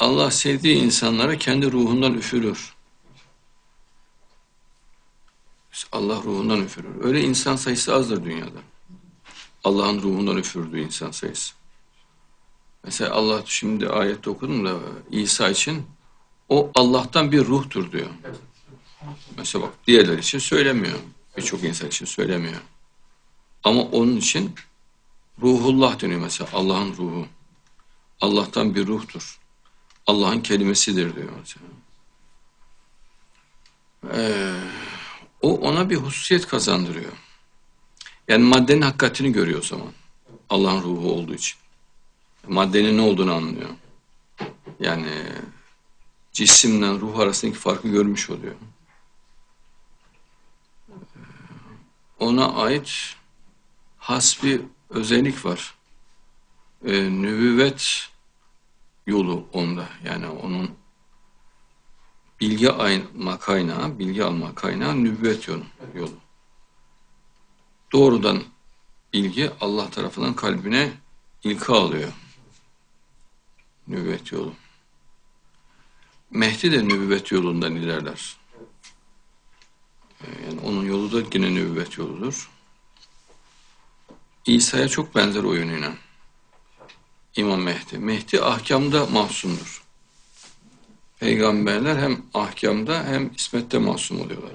Allah sevdiği insanlara kendi ruhundan üfürür. Allah ruhundan üfürür. Öyle insan sayısı azdır dünyada. Allah'ın ruhundan üfürdüğü insan sayısı. Mesela Allah şimdi ayette okudum da İsa için o Allah'tan bir ruhtur diyor. Mesela bak diğerler için söylemiyor. Birçok insan için söylemiyor. Ama onun için ruhullah deniyor mesela Allah'ın ruhu. Allah'tan bir ruhtur. Allah'ın kelimesidir diyor mesela. Ee, o ona bir hususiyet kazandırıyor. Yani maddenin hakikatini görüyor o zaman. Allah'ın ruhu olduğu için. Maddenin ne olduğunu anlıyor. Yani cisimle ruh arasındaki farkı görmüş oluyor. Ona ait has bir özellik var. Ee, nübüvvet yolu onda. Yani onun bilgi alma kaynağı, bilgi alma kaynağı nübüvvet yolu. yolu. Doğrudan bilgi Allah tarafından kalbine ilka alıyor. Nübüvvet yolu. Mehdi de nübüvvet yolundan ilerler. Ee, Yani onun yolu da yine nübüvvet yoludur. İsa'ya çok benzer o yönüyle. İmam Mehdi. Mehdi ahkamda mahsumdur. Peygamberler hem ahkamda hem ismette mahsum oluyorlar.